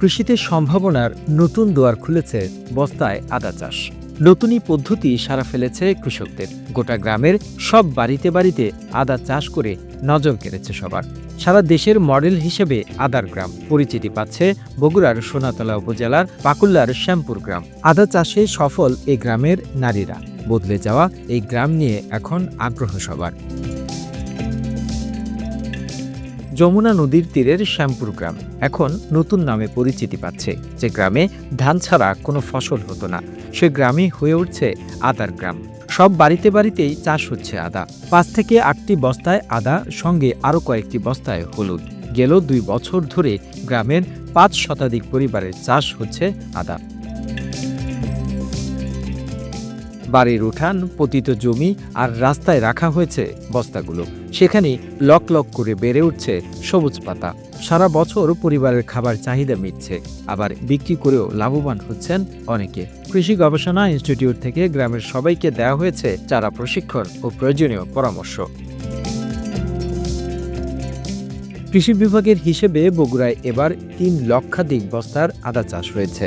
কৃষিতে সম্ভাবনার নতুন দুয়ার খুলেছে বস্তায় আদা চাষ। নতুনই পদ্ধতি সারা ফেলেছে কৃষকদের। গোটা গ্রামের সব বাড়িতে বাড়িতে আদা চাষ করে নজর কেড়েছে সবার। সারা দেশের মডেল হিসেবে আদার গ্রাম পরিচিতি পাচ্ছে বগুড়ার সোনাতলা উপজেলার পাকুল্লার শ্যামপুর গ্রাম। আদা চাষে সফল এই গ্রামের নারীরা। বদলে যাওয়া এই গ্রাম নিয়ে এখন আগ্রহ সবার। যমুনা নদীর তীরের শ্যামপুর গ্রাম। এখন নতুন নামে পরিচিতি পাচ্ছে। যে গ্রামে ধান ছাড়া কোনো ফসল হতো না, সে গ্রামই হয়ে উঠছে আদার গ্রাম। সব বাড়িতে বাড়িতেই চাষ হচ্ছে আদা। পাঁচ থেকে আটটি বস্তায় আদা, সঙ্গে আরও কয়েকটি বস্তায় হলুদ। গেল দুই বছর ধরে গ্রামের পাঁচ শতাধিক পরিবারের চাষ হচ্ছে আদা। বাড়ির উঠান, পতিত জমি আর রাস্তায় রাখা হয়েছে বস্তাগুলো। সেখানে লক লক করে বেড়ে উঠছে সবুজ পাতা। সারা বছর পরিবারের খাবার চাহিদা মিটছে। আবার বিক্রি করেও লাভবান হচ্ছেন অনেকে। কৃষি গবেষণা ইনস্টিটিউট থেকে গ্রামের সবাইকে দেওয়া হয়েছে চারা প্রশিক্ষণ ও প্রয়োজনীয় পরামর্শ। কৃষি বিভাগের হিসেবে বগুড়ায় এবার তিন লক্ষাধিক বস্তার আদা চাষ হয়েছে।